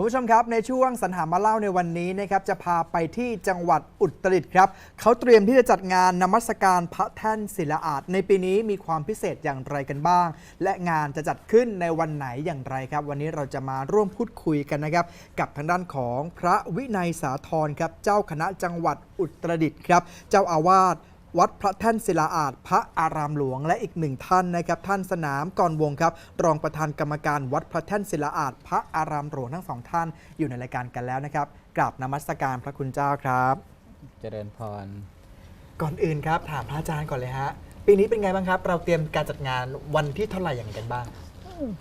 คุณผู้ชมครับในช่วงสรรหามาเล่าในวันนี้นะครับจะพาไปที่จังหวัดอุตรดิตถ์ครับเขาเตรียมที่จะจัดงานนมัสการพระแท่นศิลาอาดในปีนี้มีความพิเศษอย่างไรกันบ้าง และงานจะจัดขึ้นในวันไหนอย่างไรครับ วันนี้เราจะมาร่วมพูดคุยกันนะครับ กับทางด้านของพระวินัยสาธรครับเจ้าคณะจังหวัดอุตรดิตถ์ครับ เจ้าอาวาส วัดพระแท่นศิลาอาดพระอารามหลวง และอีกหนึ่งท่านนะครับ ท่านสนามกรวงครับ รองประธานกรรมการวัดพระแท่นศิลาอาดพระอารามหลวงทั้งสองท่านอยู่ในรายการกันแล้วนะครับกราบนมัสการพระคุณเจ้าครับ เจริญพร ก่อนอื่นครับ ถามพระอาจารย์ก่อนเลยฮะปีนี้เป็นไงบ้างครับ เราเตรียมการจัดงานวันที่เท่าไหร่อย่างไรกันบ้าง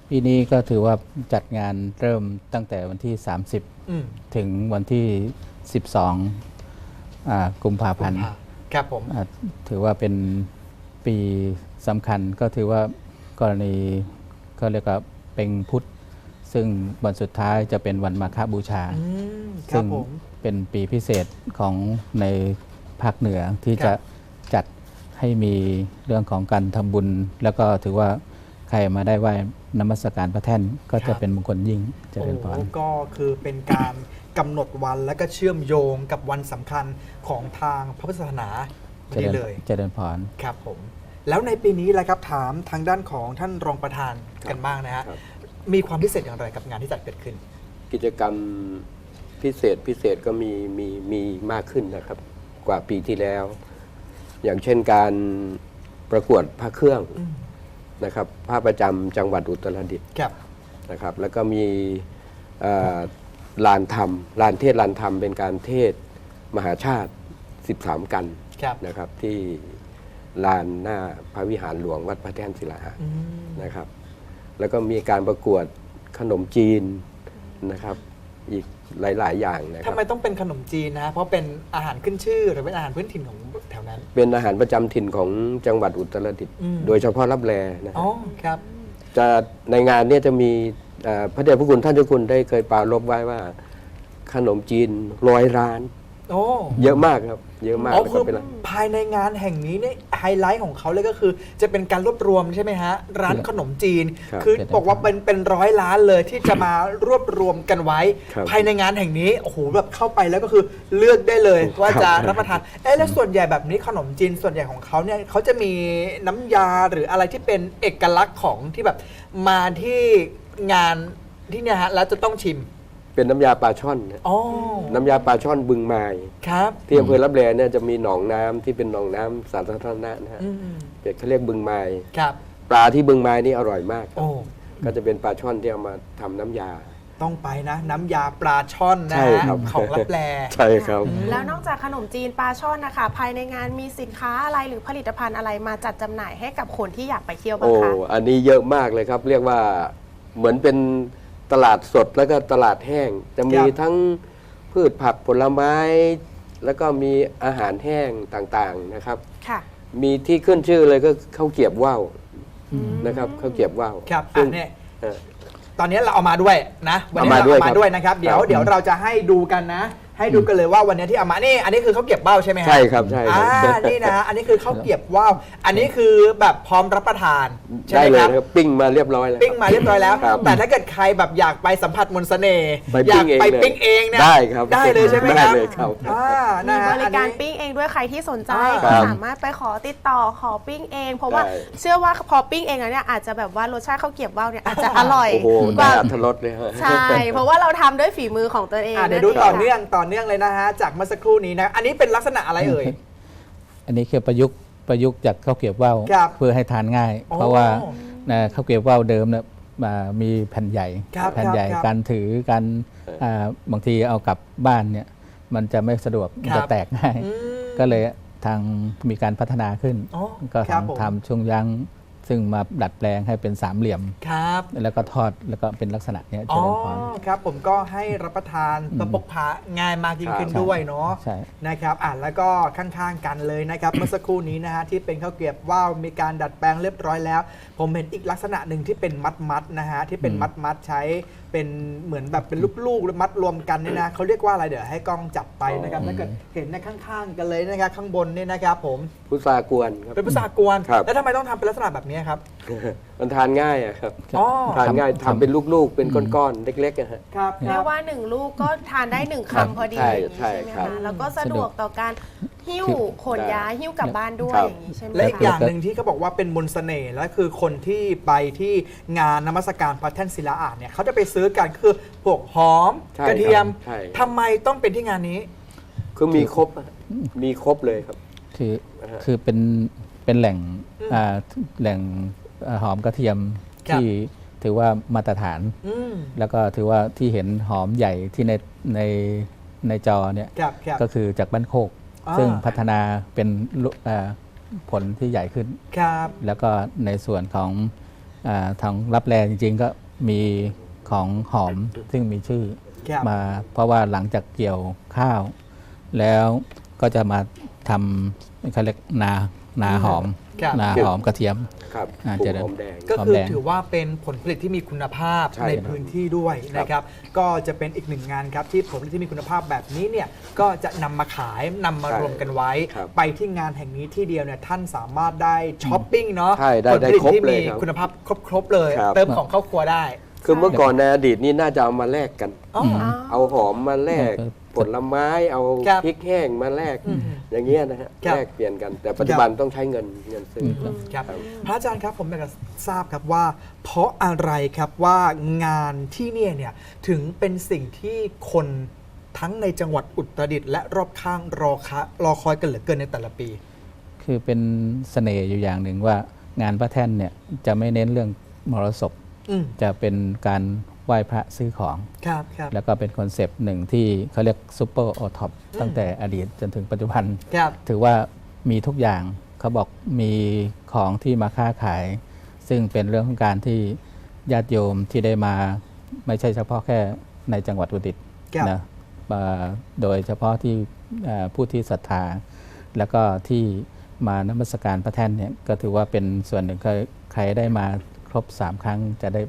ปีนี้ก็ถือว่าจัดงานเริ่มตั้งแต่วันที่ อืม30 ถึงวันที่ 12อ่ากุมภาพันธ์ ครับผมอ่าถือว่าเป็นปีสำคัญก็ถือว่ากรณีก็เรียกว่าเป็นพุทธ ซึ่งวันสุดท้ายจะเป็นวันมาฆบูชาอืมครัซึ่บงผมเป็นปีพิเศษของในภาคเหนือที่ครัจะบจัดให้มีเรื่องของการทำบุญ แล้วก็ถือว่าใครมาได้ไหว้นมัสการพระแท่นก็จะเป็นมงคลยิ่งเจริญพรโอ้ก็คือเป็นการ กำหนดวันและก็เชื่อมโยงกับวันสำคัญของทางพระพุทธศาสนาเจนี่ริญเลยเจริญพรครับผม แล้วในปีนี้แหละครับถามทางด้านของท่านรองประธานกันบ้างนะฮะครับ มีความพิเศษอย่างไรกับงานที่จัดเกิดขึ้น กิจกรรมพิเศษพิเศษก็มีมีมีมากขึ้นนะครับ กว่าปีที่แล้ว อย่างเช่นการประกวดพระเครื่องอืม นะครับพระประจำจังหวัดอุตรดิตถ์ ครับ นะครับแล้วก็มีเอ่อ ลานธรรม ลานเทศลานธรรมเป็นการเทศมหาชาติ 13 กันครับ นะครับ ที่ลานหน้าพระวิหารหลวงวัดพระแท่นศิลาอาอืมนะครับ แล้วก็มีการประกวดขนมจีนนะครับ อีกหลาย ๆ อย่างนะคทำรับไมต้องเป็นขนมจีนนะฮะเพราะเป็นอาหารขึ้นชื่อหรือเป็นอาหารพื้นถิ่นของแถวนั้น เป็นอาหารประจำถิ่นของจังหวัดอุตรดิตถ์อืม โดยเฉพาะรับแลนะคอ๋รัอบครับ จะในงานเนี่ยจะมีเอ่อ พระเดชพระคุณท่านเจ้าคุณได้เคยปรารบไว้ว่าขนมจีนร้อยร้าน โอ้เยอะมากครับ เยอะมากอ๋อแล้วคืก็อเป็นร้านภายในงานแห่งนี้เนี่ยไฮไลท์ของเขาเลยก็คือ จะเป็นการรวบรวมใช่ไหมฮะ ร้านขนมจีนครับคือบอกว่าเป็นเป็นร้อยล้านเลยที่จะมารวบรวมกันไว้ครับภายในงานแห่งนี้โอ้โหแบบเข้าไปแล้วก็คือเลือกได้เลยครับว่าจะรับประทานเอ๊ะแล้วส่วนใหญ่แบบนี้ขนมจีนส่วนใหญ่ของเขาเนี่ยเขาจะมีน้ำยาหรืออะไรที่เป็นเอกลักษณ์ของที่แบบมาที่งานที่เนี่ยฮะแล้วจะต้องชิม เป็นน้ำยาปลาช่อนนะอ๋อน้ำยาปลาช่อนบึงไม้ครับที่อำเภอรับแลเนี่ยจะมีหนองน้ำที่เป็นหนองน้ำสาธารณะนะฮะอืมเขาเรียกบึงไม้ครับ ปลาที่บึงไม้นี่อร่อยมากครับโอ้ ก็จะเป็นปลาช่อนที่เอามาทำน้ำยา ต้องไปนะ น้ำยาปลาช่อนนะใช่ฮะครับ ของรับแล ใช่ครับ แล้วนอกจากขนมจีนปลาช่อนนะคะ ภายในงานมีสินค้าอะไรหรือผลิตภัณฑ์อะไรมาจัดจำหน่ายให้กับคนที่อยากไปเที่ยวบ้างโอ้ คะ อันนี้เยอะมากเลยครับ เรียกว่าเหมือนเป็น ตลาดสดแล้วก็ตลาดแห้ง จะมีครับ ทั้งพืชผักผลไม้ แล้วก็มีอาหารแห้งต่างๆนะครับ ค่ะ มีที่ขึ้นชื่อเลยก็ข้าวเกรียบว่าวนะครับข้าวเกรียบว่าวครับซึ่อะงเนี่ย เออตอนนี้เราเอามาด้วยนะ วันนี้เอามาเราด้วยเอามาด้วยนะครับ เดี๋ยวครับ เดี๋ยวเราจะให้ดูกันนะ ให้ดูกันเลยว่าวันนี้ที่เอามานี่ อันนี้คือข้าวเกรียบว่าวใช่ไหมฮะใช่ครับใช่คอ่ารับนี่นะฮะอันนี้คือข้าวเกรียบว่าวอันนี้คือแบบพร้อมรับประทานใช่ได้ไหมเลยครับ นะครับปิ้งมาเรียบร้อยแล้วปิ้งมาเรียบร้อยแล้ว ครับ แต่ถ้าเกิดใครแบบอยากไปสัมผัสมนต์เสน่ห์ไปอยากไปปิ้ปิ้งงเอเองงเนี่ยได้ครับได้เลยใช่ไหมคได้รับเลยครับ อ่ามีนะฮะบริการอันนี้ ปิ้งเองด้วยใครที่สนใจอ่าก็ครับสามารถไปขอติดต่อขอปิ้งเอง เพราะว่าได้ เชื่อว่าพอปิ้งเองแล้วเนี่ยอาจจะแบบว่ารสชาติข้าวเกรียบว่าวเนี่ยอาจจะอร่อยโอ้โหกได้ว่าอัตรสเลยฮะ ใช่ เพราะว่าเราทำด้วยฝีมือของตัวเองอะเดี๋ยวดูต่อเนื่องต่อเนื่องเลยนะฮะจากเมื่อสักครู่นี้นะอันนี้เป็นลักษณะอะไรเอ่ยอันนี้คือประยุกต์ประยุกต์จากข้าวเกรียบว่าวครับเพื่อให้ทานง่ายอ๋อเพราะว่านะข้าวเกรียบว่าวเดิมเนี่ยมามีแผ่นใหญ่ ครับแผ่นใหญ่ครับการถือการอ่าบางทีเอากลับบ้านเนี่ยมันจะไม่สะดวกครับจะแตกง่าย อืม ก็เลยทางมีการพัฒนาขึ้น อ๋อก็ครับผม ทำทำช่วงยั้ง ซึ่งมาดัดแปลงให้เป็นสามเหลี่ยม ครับ แล้วก็ทอดแล้วก็เป็นลักษณะเนี้ยเจอ๋อริญพร ครับผมก็ให้รับประทานอืมประปกพาง่ายมากยิ่งขึ้นครับ ด้วยเนาะใช่ นะครับอะแล้วก็ข้างๆกันเลยนะครับ เมื่อสักครู่นี้นะฮะที่เป็นข้าวเกรียบว่าวมีการดัดแปลงเรียบร้อยแล้ว ผมเห็นอีกลักษณะหนึ่งที่เป็นมัดมัดๆนะฮะที่เป็นอืมมัดมัดๆใช้ เป็นเหมือนแบบเป็นลูกๆหรือมัดรวมกันเนี่ยนะเขาเรียกว่าอะไรเดี๋ยวให้กล้องจับไปนะครับอ๋อถ้าเกิดเห็นในข้างๆกันเลยนะครับข้างบนเนี่ยนะครับผมพุทรากวนครับเป็นภาษากวนครับแล้วทำไมต้องทำเป็นลักษณะแบบนี้ครับ มันทานง่ายอะครับ อ๋อ ทานง่ายทำทำเป็นลูกๆ เป็นก้อนๆ เล็กๆอะฮะ ครับคเรีรัยบ กว่าหนึ่งลูกก็ทานได้หนึ่งครับคำพอดีใช่อย่างนี้ใช่ใช่ไหมครับ คะแล้วก็สะดวกต่อการหิ้วขนย้ายหิ้วกลับบ้านด้วยครับ อย่างนี้ใช่ไหมและอีกคะอย่างหนึ่งที่เขาบอกว่าเป็นมนต์เสน่ห์และคือคนที่ไปที่งานนมัสการพระแท่นศิลาอาดเนี่ยเขาจะไปซื้อกันคือพวกหอมใช่กระเทียมครับใช่ ทำไมต้องเป็นที่งานนี้ คือมีครบอะมีครบเลยครับ คืออ่าฮะ คือเป็นเป็นแหล่งอืมอ่าแหล่งอ่า หอมกระเทียมครับ ที่ถือว่ามาตรฐาน อืมแล้วก็ถือว่าที่เห็นหอมใหญ่ที่ในในในจอเนี่ยครับครับ ก็คือจากบ้านโคก อ่า ซึ่งพัฒนาเป็นลูกอ่าผลที่ใหญ่ขึ้น ครับ แล้วก็ในส่วนของอาทางรับแลจริงๆ ก็มีของหอมซึ่งมีชื่อครับ มา เพราะว่าหลังจากเกี่ยวข้าว แล้วก็จะมาทำเขาเรียกนานาหอม ครับนาหอมกระเทียม ครับอ่าปลูเจกริญ หอมแดง ก็หอมคือแดงถือว่าเป็นผลผลิตที่มีคุณภาพใช่ในครับพื้นที่ด้วยนะครับ ก็จะเป็นอีกหนึ่งงานครับที่ผลผลิตที่มีคุณภาพแบบนี้เนี่ยก็จะนำมาขายนำมารวมกันไว้ ครับไปที่งานแห่งนี้ที่เดียวเนี่ยท่านสามารถได้ช้อปปิ้งเนาะใช่ได้ผลผลิตได้ครบที่เลมียครับคุณภาพครบๆเลย ครับ เติมของเข้าครัวได้ คือเมื่อก่อนในอดีตนี่น่าจะเอามาแลกกัน อ๋อมเอาหอมมาแลกครับผลไม้เอาครับพริกแห้งมาแลกอืมอย่างเงี้ยนะฮะครับ แลกเปลี่ยนกันแต่ปัจจุบันต้องใช้เงินเงินซื้ออครับครับพระอาจารย์ครับผมอยากจะทราบครับว่า เพราะอะไรครับว่างานที่เนี่ยเนี่ยถึงเป็นสิ่งที่คนทั้งในจังหวัดอุตรดิตถ์และรอบข้างรอคะรอคอยกันเหลือเกินในแต่ละปี คือเป็นเสน่ห์อยู่อย่างหนึ่งว่างานพระแท่นเนี่ยจะไม่เน้นเรื่องมรสพอืม จะเป็นการไหว้พระซื้อของ ครับครับแล้วก็เป็นคอนเซปต์หนึ่งที่เขาเรียกซูเปอร์โอท็อปตั้งแต่อดีตจนถึงปัจจุบัน ครับถือว่ามีทุกอย่างเขาบอกมีของที่มาค้าขาย ซึ่งเป็นเรื่องของการที่ญาติโยมที่ได้มาไม่ใช่เฉพาะแค่ในจังหวัดอุตรดิตถ์ครับ นะมาโดยเฉพาะที่เอ่อผู้ที่ศรัทธา แล้วก็ที่มานมัสการพระแท่นเนี่ยก็ถือว่าเป็นส่วนหนึ่งใครใครได้มา ครบสามครั้งจะได้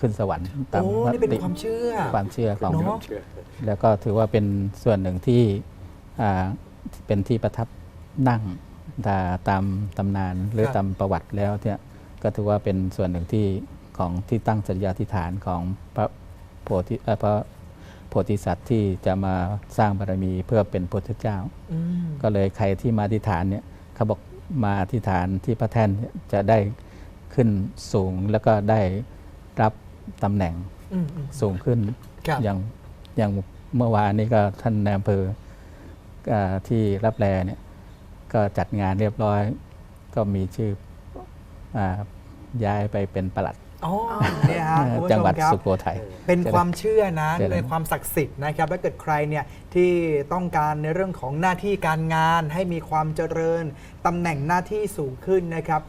ขึ้นสวรรค์ตามโอ้มนี่เป็นติความเชื่อ ความเชื่อของเนอะเชื่อแล้วก็ถือว่าเป็นส่วนหนึ่งที่อ่าเป็นที่ประทับนั่งตาตามตำนานหรือครับ ตามประวัติแล้วเนี่ยก็ถือว่าเป็นส่วนหนึ่งที่ของที่ตั้งสัญญาธิษฐานของพระโพธิเอ่อพระโพธิสัตว์ที่จะมาสร้างบารมีเพื่อเป็นพุทธเจ้า อืมก็เลยใครที่มาอธิษฐานเนี่ยเขาบอกมาอธิษฐานที่พระแท่นเนี่ยจะได้ ขึ้นสูงแล้วก็ได้รับตำแหน่งอืมอืมสูงขึ้นครับอย่างอย่างเมื่อวานนี้ก็ท่านนายอำเภออ่าที่รับแลเนี่ยก็จัดงานเรียบร้อย ก็มีชื่ออาย้ายไปเป็นประหลัดอ๋อเนี่ยฮะคุณผู้ชมจังหวัดครับสุโขทัยเป็นความเชื่อนะเจริญในความศักดิ์สิทธิ์นะครับถ้าเกิดใครเนี่ยที่ต้องการในเรื่องของหน้าที่การงานให้มีความเจริญตำแหน่งหน้าที่สูงขึ้นนะครับ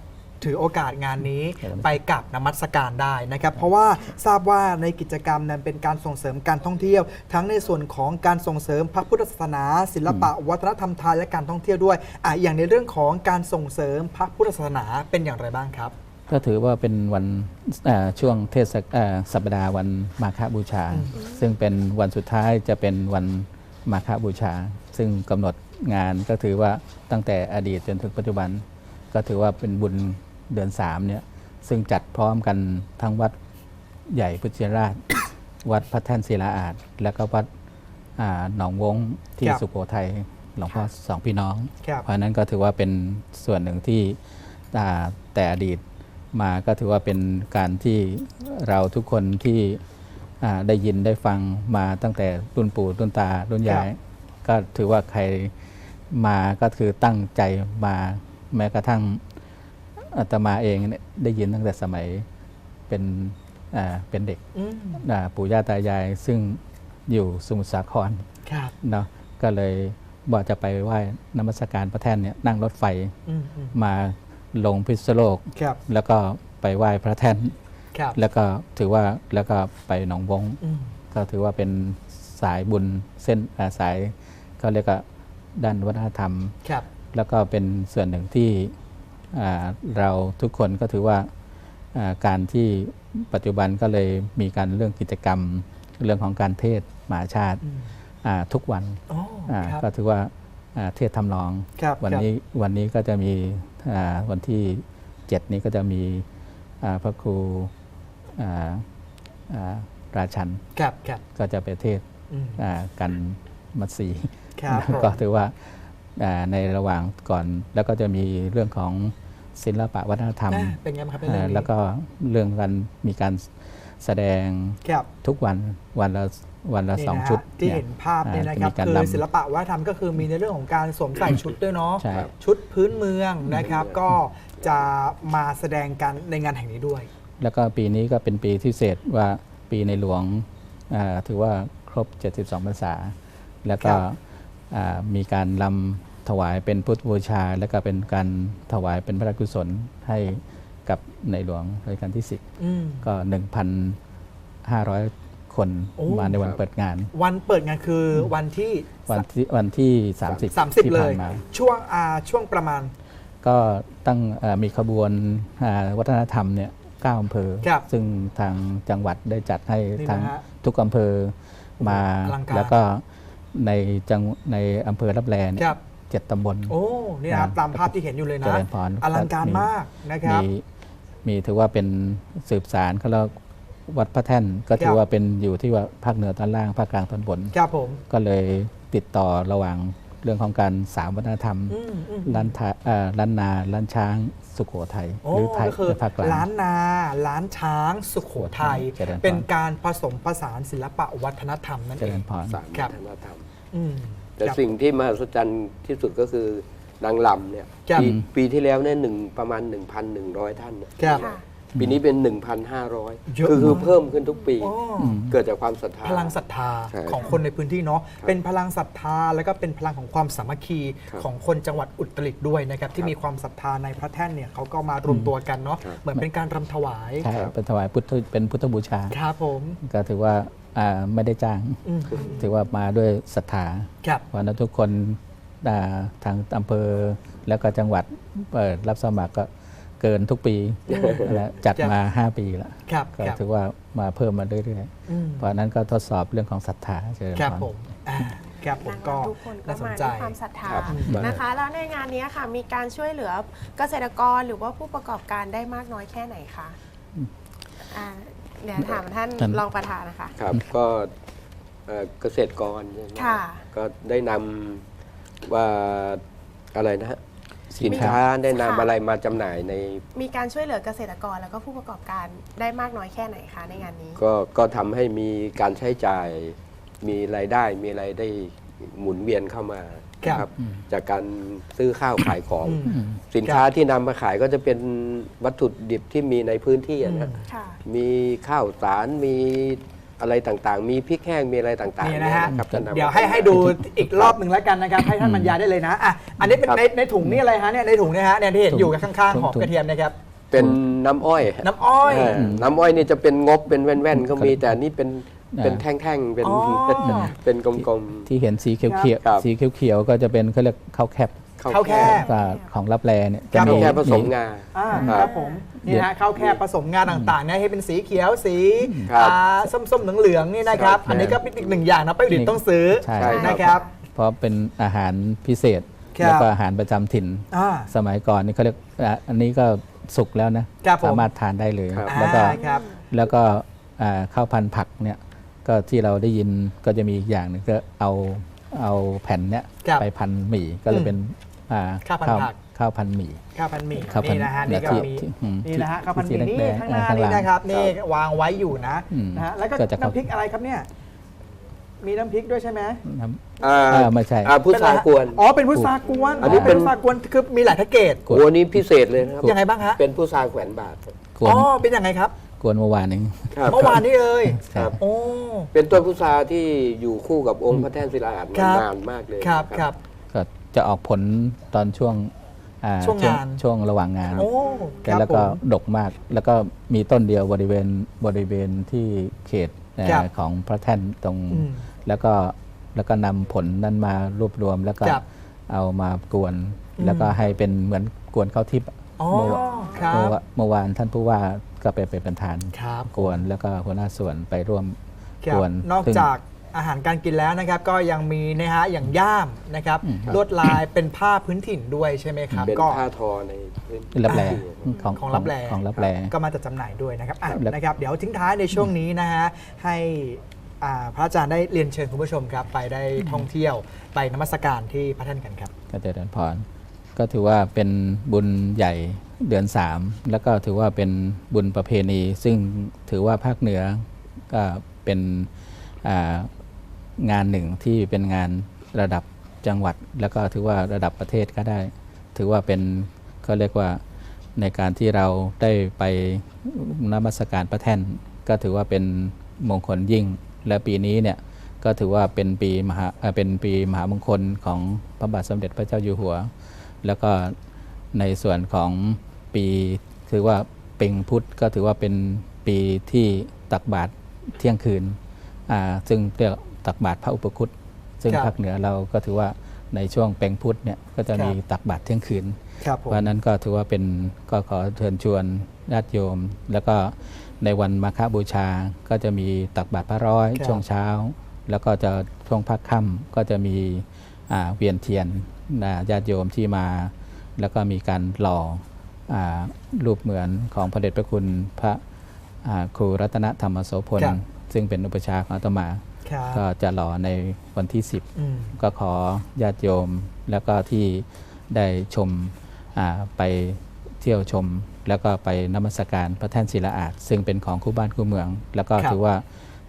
ถือโอกาสงานนี้ไปกับนมัสการได้นะครับ เพราะว่าทราบว่าในกิจกรรมนั้นเป็นการส่งเสริมการท่องเที่ยว ทั้งในส่วนของการส่งเสริมพระพุทธศาสนา ศิลปะวัฒนธรรมไทยและการท่องเที่ยวด้วยอะอย่างในเรื่องของการส่งเสริมพระพุทธศาสนาเป็นอย่างไรบ้างครับ ก็ถือว่าเป็นวันอ่าช่วงเทศกอ่าสัปดาห์วันมาฆบูชา ซึ่งเป็นวันสุดท้ายจะเป็นวันมาฆบูชา ซึ่งกำหนดงานก็ถือว่าตั้งแต่อดีตจนถึงปัจจุบัน ก็ถือว่าเป็นบุญ เดือนสามเนี่ยซึ่งจัดพร้อมกันทั้งวัดใหญ่พุทธชินราช วัดพระแท่นศิลาอาจแล้วก็วัดอ่าหนองวงที่ครับสุโขทัยหลวงพ่อสองพี่น้องครับเพราะฉะนั้นก็ถือว่าเป็นส่วนหนึ่งที่อ่าแต่อดีตมาก็ถือว่าเป็นการที่เราทุกคนที่อ่าได้ยินได้ฟังมาตั้งแต่รุ่นปู่รุ่นตารุ่นยาย ก็ถือว่าใครมาก็คือตั้งใจมาแม้กระทั่ง อาตมาเองเนี่ยได้ยินตั้งแต่สมัยเป็นอ่าเป็นเด็กอืมอ่าปู่ย่าตายายซึ่งอยู่สมุทรสาครครับเนาะก็เลยบอกจะไปไหว้นมัสการพระแท่นเนี่ยนั่งรถไฟอืมอืมมาลงพิษณุโลกครับแล้วก็ไปไหว้พระแท่นครับแล้วก็ถือว่าแล้วก็ไปหนองวงอืมก็ถือว่าเป็นสายบุญเส้นอ่าสายเขาเรียกว่าด้านวัฒนธรรมครับแล้วก็เป็นส่วนหนึ่งที่อ่า เราทุกคนก็ถือว่าอ่าการที่ปัจจุบันก็เลยมีการเรื่องกิจกรรม เรื่องของการเทศน์มหาชาติอืมอ่าทุกวันอ๋ออ่าครับก็ถือว่าอ่าเทศน์ทำนองครับวันครับนี้วันนี้ก็จะมีอ่าวันที่ 7 นี้ก็จะมีอ่าพระครูอ่าอ่าราชันครับครับก็จะไปเทศน์อืมอ่ากันมัตสีครับผมก็ถือว่าอ่าในระหว่างก่อนแล้วก็จะมีเรื่องของ ศิลปะวัฒนธรรมอ่าเป็นไงบ้างครับในอ่าเรื่องนี้แล้วก็เรื่องการมีการแสดงครับทุกวันวันละวันละนี่สองนะฮะชุดที่ยเห็นภาพเนี่ยนะครับมีการคือรำศิลปะวัฒนธรรมก็คือมีในเรื่องของการสวมใส่ชุดด้วยเนาะใช่ชุดพื้นเมืองนะครับ ก็จะมาแสดงกันในงานแห่งนี้ด้วย แล้วก็ปีนี้ก็เป็นปีที่พิเศษว่าปีในหลวงอ่าถือว่าครบ 72พรรษา แล้วก็ครับอ่ามีการลำ ถวายเป็นพุทธบูชา แล้วก็เป็นการถวายเป็นพระราชกุศลให้กับในหลวงรัชกาลที่อืม10 ก็ 1,500 คนโอ้มาในวันเปิดงาน วันเปิดงานคือวันที่วันที่วันที่ 30 30ที่เลผ่ายนมาช่วงอ่าช่วงประมาณ ก็ตั้งเอ่อมีขบวนอ่าวัฒนธรรมเนี่ยเก้าอำเภอครับซึ่งทางจังหวัดได้จัดให้นี่นะทางฮะทุกอำเภอมาอลังการแล้วก็ในจังในอำเภอรับแลเนี่คย รับเจ็ดตำบล โอ้ นี่นะครับนะตามภาพที่เห็นอยู่เลยเจนะริญพรอลังการมากนะครับ มีมีถือว่าเป็นสืบสารเขาเรียกวัดพระแท่นก็ถืครัอบว่าเป็นอยู่ที่ว่าภาคเหนือตอนล่างภาคกลางตอนบน ครับผม ก็เลยติดต่อระหว่างเรื่องของการสามวัฒนธรรมอืมอืม ล้านทาเอ่อล้านนาล้านช้างสุโขทัยโอ้หรือไทยก็คือภาคกลาง ล้านนาล้านช้างสุโขทัยเจริญพร เป็นการผสมผสานศิลปะวัฒนธรรมนั่นเจเอริงญพร สามครัวับฒนธรรม อืม แต่ครับสิ่งที่มหัศจรรย์ที่สุดก็คือนางลำเนี่ยครับปีปีที่แล้วเนี่ยหนึ่งประมาณ 1,100 ท่านเนี่ยครับค่ะ ปีนี้เป็นเยอะ1,500คือคือมาก เพิ่มขึ้นทุกปีโอ้เกิดจากความศรัทธา พลังศรัทธาใช่ของคนในพื้นที่เนาะเป็นพลังศรัทธาแล้วก็เป็นพลังของความสามัคคีครับของคนจังหวัดอุตรดิตถ์ด้วยนะครับที่ครับมีความศรัทธาในพระแท่นเนี่ยเขาก็มารวมตัวกันเนาะครับเหมือนเป็นการรำถวายใช่เป็นถวายพุทธเป็นพุทธบูชา ครับผมก็ถือว่าอ่าไม่ได้จ้าง อืมถือว่ามาด้วยศรัทธาครับเพราะฉะนั้นทุกคนอ่าทางอำเภอแล้วก็จังหวัดเปิดรับสมัครก็ เกินทุกปีและจัดมา 5 ปีแล้วครับก็ครับถือว่ามาเพิ่มมาเรื่อยอืมๆเพราะฉะนั้นก็ทดสอบเรื่องของศรัทธาเจริญครับพรผมอ่าครับผมนางก็รำทุกคนก็น่าสนมาใจด้วยความศรัทธาครับนะคะ แล้วในงานนี้ค่ะมีการช่วยเหลือเกษตรกรหรือว่าผู้ประกอบการได้มากน้อยแค่ไหนคะอ่าเดี๋ยวถามท่านท่านรองประธานนะคะครับก็เอ่อเกษตรกรใช่ไหมค่ะก็ได้นำว่าอะไรนะฮะ สิสินนค้าค้าได้นำค่ะอะไรมาจำหน่ายใน มีการช่วยเหลือเกษตรกรแล้วก็ผู้ประกอบการได้มากน้อยแค่ไหนคะในงานนี้ ก็ก็ทำให้มีการใช้จ่ายมีรายได้มีอะไรได้หมุนเวียนเข้ามาครับนะจากการซื้อข้าวขายของอืมสินค้าที่นำมาขายก็จะเป็นวัตถุดิบที่มีในพื้นที่อะนะค่ะมีข้าวสารมี อะไรต่างๆ มีพริกแห้งมีอะไรต่างๆนี่นะฮะ ครับจนำมาเดี๋ยวให้ให้ดูอีกรอบหนึ่งแล้วกันนะครับ ให้ท่านบรรยายได้เลยนะอะอันนี้เป็นครับ ในในถุงนี่อะไรฮะเนี่ยในถุงเนี่ยฮะเนี่ยที่เห็นถุงอยู่ข้างๆหอมถุงกระเทียมนะครับ เป็นน้ำอ้อยน้ำอ้อยเออน้ำอ้อยนี่จะเป็นงบเป็นแว่นๆก็มีแต่อันนี่เป็นอ่า เป็นแท่งๆเป็นอ๋อ เป็นกลม ที่เห็นสีเขียวครับ ๆสีเขียวๆก็จะเป็นเขาเรียกข้าวแคบๆ ข้าวแคบก็ของรับแลเนี่ยครัจะบมีแค่ผสมงา อ่าครับครับผมนี่นะฮะข้าวแคบผสมงาต่างๆนะให้เป็นสีเขียวสีครับอ่าส้มๆเหลืองๆนี่นะครับครับอันนี้ก็เป็นอีกหนึ่งอย่างนะไปอุดิตต้องซื้อใช่ใช่ นะครับ เพราะเป็นอาหารพิเศษ ครับ แล้วก็อาหารประจำถิ่น อ่า สมัยก่อนนี่เขาเรียกอะอันนี้ก็สุกแล้วนะครับผม สามารถทานได้เลย ครับ แล้วก็อ่าครับ แล้วก็อ่าข้าวพันธุ์ผักเนี่ยก็ที่เราได้ยินก็จะมีอีกอย่างหนึงก็เอาเอาแผ่นเนี่ยครับไปพันหมี่ก็เลยเป็นอ่า ข้าวพันธุ์ผักข้าวพันหมี่ข้าวพันหมี่ข้าวพันนี่นะฮะนี่ก็ที่มีที่อืมนี่นะฮะข้าวพันหที่มี่นี่แดงๆข้างหน้าข้างหลันี่งนะครับนี่วางไว้อยู่นะอืมนะฮะแล้วก็ก็จะเข้าน้ำพริกอะไรครับเนี่ยมีน้ำพริกด้วยใช่ไหมน้อ่าอ่าไม่ใช่อ่าพุทรากวน อ๋อ เป็นพุทรากวน อันนี้เป็นพุทรากวนคือมีหลายแพ็กเกจกวนโอ้นี่พิเศษเลยนะครับ ยังไงบ้างฮะ เป็นผู้ซาแขวนบาทำกวนอ๋อ เป็นยังไงครับ กวนเมื่อวานเองครับเมื่อวานนี้เลยครับโอ้ เป็นต้นพุทราที่อยู่คู่กับองค์พระแท่นศิลาอาดครับนานมากเลย ครับนะครับก็ จะออกผลตอนช่วงอ่าช่วงงานช่วงระหว่างงานโอ้ครับแล้วก็ผม ดกมาก แล้วก็มีต้นเดียวบริเวณบริเวณที่เขตเอ่อครับของพระแท่นตรง อืมแล้วก็แล้วก็นำผลนั้นมารวบรวมแล้วก็ครับเอามากวน อืม แล้วก็ให้เป็นเหมือนกวนข้าวทิพย์อะอ๋อเมื่อวานครับเมื่อวานเมื่อวานท่านผู้ว่าก็ไปเป็นประธานครับ กวนแล้วก็หัวหน้าส่วนไปร่วมครักบวนนอกซึ่ง จาก อาหารการกินแล้วนะครับ ก็ยังมีนะฮะอย่างย่ามนะครับอืมครับลวดลายเป็นผ้าพื้นถิ่นด้วยใช่ไหมครับเป็นก็ผ้าทอในพื้นรับแลที่ของของรับแลของรับแลก็มาจัดจำหน่ายด้วยนะครับอะครับนะครับ เดี๋ยวทิ้งท้ายในช่วงนี้นะฮะให้อ่าพระอาจารย์ได้เรียนเชิญคุณผู้ชมครับไปได้ท่องเที่ยวไปนมัสการที่พระท่านกันครับก็เจริญพรก็ถือว่าเป็นบุญใหญ่เดือนสามแล้วก็ถือว่าเป็นบุญประเพณี ซึ่งถือว่าภาคเหนือก็เป็นอ่า งานหนึ่งที่เป็นงานระดับจังหวัด แล้วก็ถือว่าระดับประเทศก็ได้ ถือว่าเป็นก็เรียกว่าในการที่เราได้ไปนมัสการพระแท่น ก็ถือว่าเป็นมงคลยิ่ง และปีนี้เนี่ยก็ถือว่าเป็นปีมหาเป็นปีมหามงคลของพระบาทสมเด็จพระเจ้าอยู่หัว แล้วก็ในส่วนของปีถือว่าเป็งพุทธก็ถือว่าเป็นปีที่ตักบาตรเที่ยงคืนซึ่งเรียก ตักบาตรพระอุปคุตซึ่งครับภาคเหนือเราก็ถือว่าในช่วงเป็งพุทธเนี่ยก็จะมีครับตักบาตรเที่ยงคืนครับผมเพราะฉะนั้นก็ถือว่าเป็นก็ขอเชิญชวนญาติโยม แล้วก็ในวันมาฆบูชาก็จะมีตักบาตรพระร้อยครับช่วงเช้า แล้วก็จะช่วงพักค่ำก็จะมีอ่าเวียนเทียนนะญาติโยมที่มา แล้วก็มีการหล่ออารูปเหมือนของพระเดชพระคุณพระอ่าครูรัตนธรรมโสพลครับซึ่งเป็นอุปชฌาย์ของอาตมาครับ ก็จะหล่อในวันที่ 10อืมก็ขอญาติโยมแล้วก็ที่ได้ชมอ่าไปเที่ยวชม แล้วก็ไปนมัสการพระแท่นศิลาอาจซึ่งเป็นของคู่บ้านคู่เมือง แล้วก็ครับถือว่า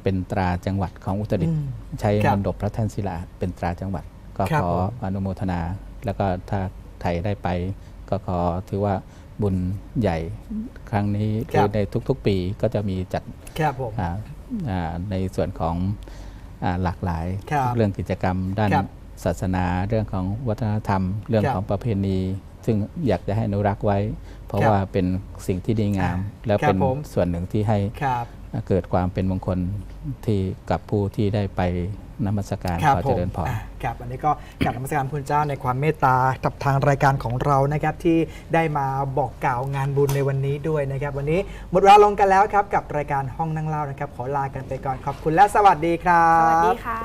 เป็นตราจังหวัดของอุตรดิตถ์อืมใช้ครับมณฑปพระแท่นศิลาอาจเป็นตราจังหวัด ก็ครับขอผมอนุโมทนา แล้วก็ถ้าไทยได้ไป ก็ขอถือว่าบุญใหญ่ครั้งนี้คือในทุกๆปีก็จะมีจัดครับผมอ่าอ่าในส่วนของอา หลากหลายครับเรื่องกิจกรรมด้านครับศาสนา เรื่องของวัฒนธรรม เรื่องครับของประเพณี ซึ่งอยากจะให้อนุรักษ์ไว้ เพราะครับว่าเป็นสิ่งที่ดีงามอ่าแล้วครับเป็นผมส่วนหนึ่งที่ให้ครับเกิดความเป็นมงคลที่กับผู้ที่ได้ไป นมัสการครับขอผเจมริญพรอะครับอันนี้ก็กราบนมัสการพุทธเจ้าในความเมตตากับทางรายการของเรานะครับที่ได้มาบอกกล่าวงานบุญในวันนี้ด้วยนะครับ วันนี้หมดเวลาลงกันแล้วครับกับรายการห้องนั่งเล่านะครับ ขอลากันไปก่อนขอบคุณและสวัสดีครับสวัสดีค่ะ